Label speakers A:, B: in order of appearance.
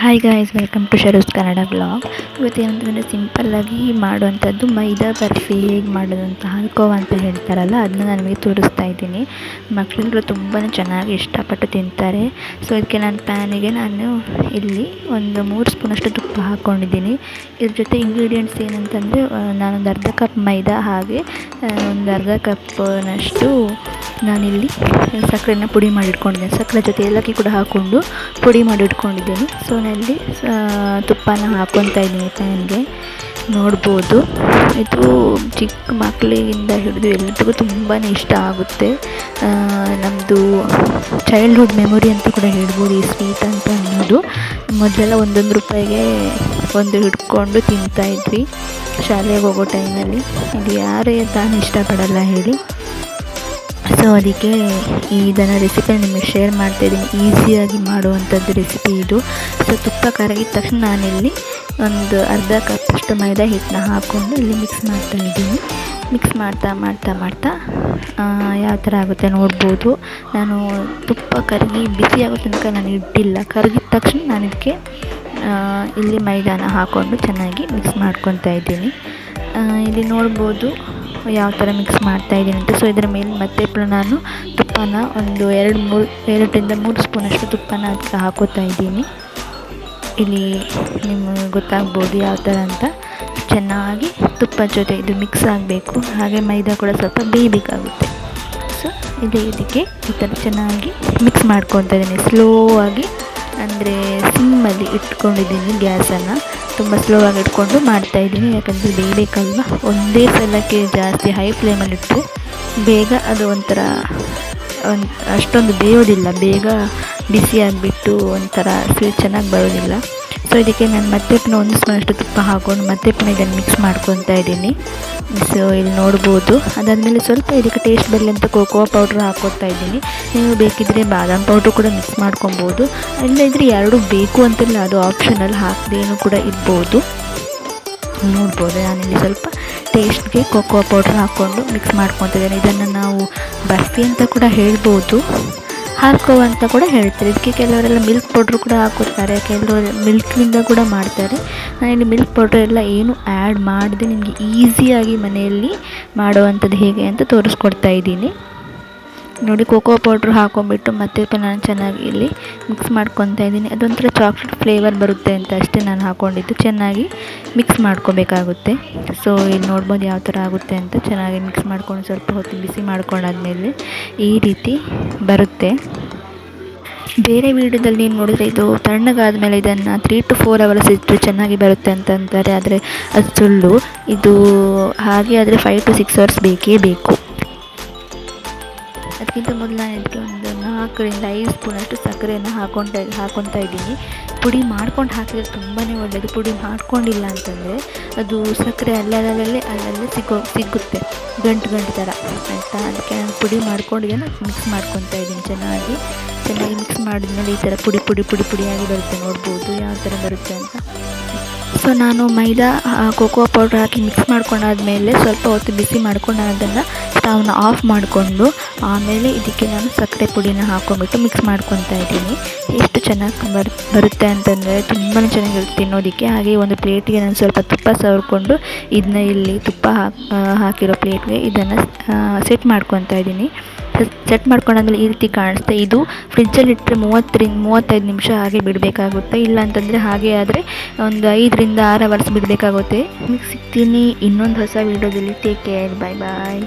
A: Hi guys welcome to Sharu's Kannada blog ಇವತ್ತು ಏನಂತಂದರೆ ಸಿಂಪಲ್ಲಾಗಿ ಮಾಡುವಂಥದ್ದು ಮೈದಾ ಬರ್ಫಿ ಹೇಗೆ ಮಾಡೋದು ಅಂತ ಹಾಲ್ಕೋವ ಅಂತ ಹೇಳ್ತಾರಲ್ಲ ಅದನ್ನ ನಾನು ನಿಮಗೆ ತೋರಿಸ್ತಾ ಇದ್ದೀನಿ. ಮಕ್ಕಳೆಲ್ಲರೂ ತುಂಬಾ ಚೆನ್ನಾಗಿ ಇಷ್ಟಪಟ್ಟು ತಿಂತಾರೆ. ಸೊ ಅದಕ್ಕೆ ನಾನು ಪ್ಯಾನಿಗೆ ನಾನು ಇಲ್ಲಿ ಒಂದು ಮೂರು ಸ್ಪೂನಷ್ಟು ತುಪ್ಪ ಹಾಕ್ಕೊಂಡಿದ್ದೀನಿ ಇದ್ರ ಜೊತೆ ಇಂಗ್ರೀಡಿಯೆಂಟ್ಸ್ ಏನಂತಂದರೆ ನಾನೊಂದು ಅರ್ಧ ಕಪ್ ಮೈದಾ ಹಾಗೆ ಒಂದು ಅರ್ಧ ಕಪ್ನಷ್ಟು ನಾನಿಲ್ಲಿ ಸಕ್ಕರೆನ ಪುಡಿ ಮಾಡಿ ಇಟ್ಕೊಂಡಿದ್ದೇನೆ ಸಕ್ಕರೆ ಜೊತೆ ಏಲಕ್ಕಿ ಕೂಡ ಹಾಕ್ಕೊಂಡು ಪುಡಿ ಮಾಡಿ ಇಟ್ಕೊಂಡಿದ್ದೀನಿ ಸೊ ನಾನಿಲ್ಲಿ ತುಪ್ಪನ ಹಾಕ್ಕೊತಾ ಇದ್ದೀನಿ ಪ್ಯಾನ್ಗೆ ನೋಡ್ಬೋದು. ಇದು ಚಿಕ್ಕ ಮಕ್ಕಳಿಂದ ಹಿಡಿದು ಎಲ್ರಿಗೂ ತುಂಬಾ ಇಷ್ಟ ಆಗುತ್ತೆ. ನಮ್ಮದು ಚೈಲ್ಡ್ಹುಡ್ ಮೆಮೊರಿ ಅಂತ ಕೂಡ ಹೇಳ್ಬೋದು ಈ ಸ್ವೀಟ್ ಅಂತ ಅನ್ನೋದು. ಮೊದಲೆಲ್ಲ ಒಂದೊಂದು ರೂಪಾಯಿಗೆ ಒಂದು ಹಿಡ್ಕೊಂಡು ತಿಂತಾಯಿದ್ವಿ ಶಾಲೆಗೆ ಹೋಗೋ ಟೈಮಲ್ಲಿ ಇದು ಯಾರೇ ತಾನು ಇಷ್ಟಪಡಲ್ಲ ಹೇಳಿ. ಸೊ ಅದಕ್ಕೆ ಇದನ್ನು ರೆಸಿಪಿ ನಿಮಗೆ ಶೇರ್ ಮಾಡ್ತಾಯಿದ್ದೀನಿ ಈಸಿಯಾಗಿ ಮಾಡುವಂಥದ್ದು ರೆಸಿಪಿ ಇದು. ಸೊ ತುಪ್ಪ ಕರಗಿದ ತಕ್ಷಣ ನಾನಿಲ್ಲಿ ಒಂದು ಅರ್ಧ ಕಪ್ಪಷ್ಟು ಮೈದಾ ಹಿಟ್ಟನ್ನ ಹಾಕ್ಕೊಂಡು ಇಲ್ಲಿ ಮಿಕ್ಸ್ ಮಾಡ್ತಾಯಿದ್ದೀನಿ ಮಿಕ್ಸ್ ಮಾಡ್ತಾ ಮಾಡ್ತಾ ಮಾಡ್ತಾ ಯಾವ ಥರ ಆಗುತ್ತೆ ನೋಡ್ಬೋದು. ನಾನು ತುಪ್ಪ ಕರಗಿ ಬಿಸಿಯಾಗೋ ತನಕ ನಾನು ಇಟ್ಟಿಲ್ಲ. ಕರಗಿದ ತಕ್ಷಣ ನಾನು ಇದಕ್ಕೆ ಇಲ್ಲಿ ಮೈದಾನ ಹಾಕ್ಕೊಂಡು ಚೆನ್ನಾಗಿ ಮಿಕ್ಸ್ ಮಾಡ್ಕೊತಾ ಇದ್ದೀನಿ. ಇಲ್ಲಿ ನೋಡ್ಬೋದು ಯಾವ ಥರ ಮಿಕ್ಸ್ ಮಾಡ್ತಾಯಿದ್ದೀನಿ ಅಂತ. ಸೊ ಇದರ ಮೇಲೆ ಮತ್ತೆ ನಾನು ತುಪ್ಪನ ಒಂದು ಎರಡು ಮೂರು, ಎರಡರಿಂದ ಮೂರು ಸ್ಪೂನಷ್ಟು ತುಪ್ಪನ ಅದಕ್ಕೆ ಹಾಕೋತಾ ಇದ್ದೀನಿ. ಇಲ್ಲಿ ನಿಮಗೆ ಗೊತ್ತಾಗ್ಬೋದು ಯಾವ ಥರ ಅಂತ. ಚೆನ್ನಾಗಿ ತುಪ್ಪ ಜೊತೆ ಇದು ಮಿಕ್ಸ್ ಆಗಬೇಕು. ಹಾಗೆ ಮೈದಾ ಕೂಡ ಸ್ವಲ್ಪ ಬೇಯಬೇಕಾಗುತ್ತೆ. ಸೊ ಇದೇ ಇದಕ್ಕೆ ಈ ಥರ ಚೆನ್ನಾಗಿ ಮಿಕ್ಸ್ ಮಾಡ್ಕೊತಾ ಇದ್ದೀನಿ. ಸ್ಲೋ ಆಗಿ ಅಂದರೆ ಸಿಮ್ಮಲ್ಲಿ ಇಟ್ಕೊಂಡಿದ್ದೀನಿ ಗ್ಯಾಸನ್ನು ತುಂಬ ಸ್ಲೋ ಆಗಿ ಇಟ್ಕೊಂಡು ಮಾಡ್ತಾಯಿದ್ದೀನಿ ಯಾಕಂದರೆ ಬೇಯಬೇಕಲ್ವ? ಒಂದೇ ಸಲಕ್ಕೆ ಜಾಸ್ತಿ ಹೈ ಫ್ಲೇಮಲ್ಲಿ ಇಟ್ಟರೆ ಬೇಗ ಅದು ಒಂಥರ ಅಷ್ಟೊಂದು ಬೇಯೋದಿಲ್ಲ, ಬೇಗ ಬಿಸಿ ಆಗಿಬಿಟ್ಟು ಒಂಥರ ಸ್ವೀಟ್ ಚೆನ್ನಾಗಿ ಬರೋದಿಲ್ಲ. ಸೊ ಇದಕ್ಕೆ ನಾನು ಮತ್ತೆ ಪುನಃ ಒಂದು ಸ್ಪೂನಷ್ಟು ತುಪ್ಪ ಹಾಕೊಂಡು ಮತ್ತೆ ಪುನಃ ಇದನ್ನು ಮಿಕ್ಸ್ ಮಾಡ್ಕೊತಾ ಇದ್ದೀನಿ. ಸೊ ಇಲ್ಲಿ ನೋಡ್ಬೋದು. ಅದಾದಮೇಲೆ ಸ್ವಲ್ಪ ಇದಕ್ಕೆ ಟೇಸ್ಟ್ ಬರಲಿ ಅಂತ ಕೋಕೋ ಪೌಡ್ರ್ ಹಾಕೋತಾ ಇದ್ದೀನಿ. ನೀವು ಬೇಕಿದ್ದರೆ ಬಾದಾಮ್ ಪೌಡ್ರ್ ಕೂಡ ಮಿಕ್ಸ್ ಮಾಡ್ಕೊಬೋದು. ಇಲ್ಲದಿದ್ದರೆ ಎರಡು ಬೇಕು ಅಂತಿಲ್ಲ, ಅದು ಆಪ್ಷನಲ್ ಹಾಕದೇನು ಕೂಡ ಇರ್ಬೋದು. ನೋಡ್ಬೋದು ನಾನಿಲ್ಲಿ ಸ್ವಲ್ಪ ಟೇಸ್ಟ್ಗೆ ಕೋಕೋ ಪೌಡ್ರ್ ಹಾಕ್ಕೊಂಡು ಮಿಕ್ಸ್ ಮಾಡ್ಕೊತಿದ್ದೇನೆ. ಇದನ್ನು ನಾವು ಬರ್ತಿ ಅಂತ ಕೂಡ ಹೇಳ್ಬೋದು. ಹಾರ್ಕೋವ ಅಂತ ಕೂಡ ಹೇಳ್ತಾರೆ. ಇದಕ್ಕೆ ಕೆಲವರೆಲ್ಲ ಮಿಲ್ಕ್ ಪೌಡ್ರು ಕೂಡ ಹಾಕುತ್ತಾರೆ. ಕೆಲವರು ಮಿಲ್ಕ್ನಿಂದ ಕೂಡ ಮಾಡ್ತಾರೆ. ನಾನಿಲ್ಲಿ ಮಿಲ್ಕ್ ಪೌಡ್ರ್ ಎಲ್ಲ ಏನು ಆ್ಯಡ್ ಮಾಡದೆ ನಿಮಗೆ ಈಸಿಯಾಗಿ ಮನೆಯಲ್ಲಿ ಮಾಡುವಂಥದ್ದು ಹೇಗೆ ಅಂತ ತೋರಿಸ್ಕೊಡ್ತಾ ಇದ್ದೀನಿ. ನೋಡಿ ಕೋಕೋ ಪೌಡ್ರ್ ಹಾಕೊಂಡ್ಬಿಟ್ಟು ಮತ್ತೆ ನಾನು ಚೆನ್ನಾಗಿ ಇಲ್ಲಿ ಮಿಕ್ಸ್ ಮಾಡ್ಕೊತಾ ಇದ್ದೀನಿ. ಅದೊಂಥರ ಚಾಕ್ಲೇಟ್ ಫ್ಲೇವರ್ ಬರುತ್ತೆ ಅಂತ ಅಷ್ಟೇ ನಾನು ಹಾಕ್ಕೊಂಡಿದ್ದು ಚೆನ್ನಾಗಿ ಮಿಕ್ಸ್ ಮಾಡ್ಕೋಬೇಕಾಗುತ್ತೆ. ಸೊ ಇಲ್ಲಿ ನೋಡ್ಬೋದು ಯಾವ ಥರ ಆಗುತ್ತೆ ಅಂತ. ಚೆನ್ನಾಗಿ ಮಿಕ್ಸ್ ಮಾಡ್ಕೊಂಡು ಸ್ವಲ್ಪ ಹೊತ್ತು ಬಿಸಿ ಮಾಡ್ಕೊಂಡಾದ್ಮೇಲೆ ಈ ರೀತಿ ಬರುತ್ತೆ. ಬೇರೆ ವೀಡಿಯೋದಲ್ಲಿ ನೀವು ನೋಡಿದರೆ ಇದು ತಣ್ಣಗಾದ ಮೇಲೆ ಇದನ್ನು ತ್ರೀ ಟು ಫೋರ್ ಅವರ್ಸ್ ಇಟ್ಟರೆ ಚೆನ್ನಾಗಿ ಬರುತ್ತೆ ಅಂತ ಅಂತಾರೆ. ಆದರೆ ಅದು ಸುಳ್ಳು. ಇದು ಹಾಗೆ ಆದರೆ ಫೈವ್ ಟು ಸಿಕ್ಸ್ ಅವರ್ಸ್ ಬೇಕೇ ಬೇಕು. ಅದಕ್ಕಿಂತ ಮೊದಲು ನಾನು ಇದಕ್ಕೆ ಒಂದು ನಾಲ್ಕರಿಂದ ಐದು ಸ್ಪೂನಷ್ಟು ಸಕ್ಕರೆಯನ್ನು ಹಾಕೊಂಡ ಹಾಕ್ಕೊತಾ ಇದ್ದೀನಿ. ಪುಡಿ ಮಾಡ್ಕೊಂಡು ಹಾಕಿದ್ರೆ ತುಂಬಾ ಒಳ್ಳೆಯದು ಪುಡಿ ಮಾಡ್ಕೊಂಡಿಲ್ಲ ಅಂತಂದರೆ ಅದು ಸಕ್ಕರೆ ಅಲ್ಲಲ್ಲೇ ಅಲ್ಲಲ್ಲೇ ಸಿಗೋ, ಸಿಗುತ್ತೆ. ಗಂಟು ಗಂಟು ಥರ. ಆಯಿತಾ? ಅದಕ್ಕೆ ನಾನು ಪುಡಿ ಮಾಡ್ಕೊಂಡಿದ್ದೇನೆ ಮಿಕ್ಸ್ ಮಾಡ್ಕೊತಾ ಇದ್ದೀನಿ ಚೆನ್ನಾಗಿ. ಚೆನ್ನಾಗಿ ಮಿಕ್ಸ್ ಮಾಡಿದ್ಮೇಲೆ ಈ ಥರ ಪುಡಿ ಪುಡಿ ಪುಡಿ, ಪುಡಿಯಾಗಿ ಬರುತ್ತೆ. ನೋಡ್ಬೋದು ಯಾವ ಥರ ಬರುತ್ತೆ ಅಂತ. ಸೊ ನಾನು ಮೈದಾ ಕೋಕೋ ಪೌಡ್ರ್ ಹಾಕಿ ಮಿಕ್ಸ್ ಮಾಡ್ಕೊಂಡಾದ್ಮೇಲೆ ಸ್ವಲ್ಪ ಹೊತ್ತು ಬಿಸಿ ಮಾಡ್ಕೊಂಡು ಅದನ್ನು ಸ್ಟವ್ನ ಆಫ್ ಮಾಡಿಕೊಂಡು ಆಮೇಲೆ ಇದಕ್ಕೆ ನಾನು ಸಕ್ಕರೆ ಪುಡಿನ ಹಾಕೊಂಡ್ಬಿಟ್ಟು ಮಿಕ್ಸ್ ಮಾಡ್ಕೊತಾ ಇದ್ದೀನಿ. ಎಷ್ಟು ಚೆನ್ನಾಗಿ ಬರ್, ಬರುತ್ತೆ ಅಂತಂದರೆ ತುಂಬಾ ಚೆನ್ನಾಗಿರುತ್ತೆ ತಿನ್ನೋದಕ್ಕೆ. ಹಾಗೆ ಒಂದು ಪ್ಲೇಟಿಗೆ ನಾನು ಸ್ವಲ್ಪ ತುಪ್ಪ ಸವರ್ಕೊಂಡು ಇದನ್ನ ಇಲ್ಲಿ ತುಪ್ಪ ಹಾಕಿ ಹಾಕಿರೋ ಪ್ಲೇಟ್ಗೆ ಇದನ್ನು ಸೆಟ್ ಮಾಡ್ಕೊತಾ ಇದ್ದೀನಿ. ಸೆಟ್ ಮಾಡ್ಕೊಂಡಾದ್ಮೇಲೆ ಈ ರೀತಿ ಕಾಣಿಸ್ತೆ ಇದು ಫ್ರಿಜ್ಜಲ್ಲಿ ಇಟ್ಟರೆ ಮೂವತ್ತರಿಂದ, ಮೂವತ್ತೈದು ನಿಮಿಷ ಹಾಗೆ ಬಿಡಬೇಕಾಗುತ್ತೆ. ಇಲ್ಲ ಅಂತಂದರೆ ಹಾಗೆ ಆದರೆ ಒಂದು ಐದರಿಂದ ಆರು ಅವರ್ಸ್ ಬಿಡಬೇಕಾಗುತ್ತೆ. ಸಿಗ್ತೀನಿ ಇನ್ನೊಂದು ಹೊಸ ವೀಡಿಯೋದಲ್ಲಿ ಟೇಕ್ ಕೇರ್ ಬಾಯ್ ಬಾಯ್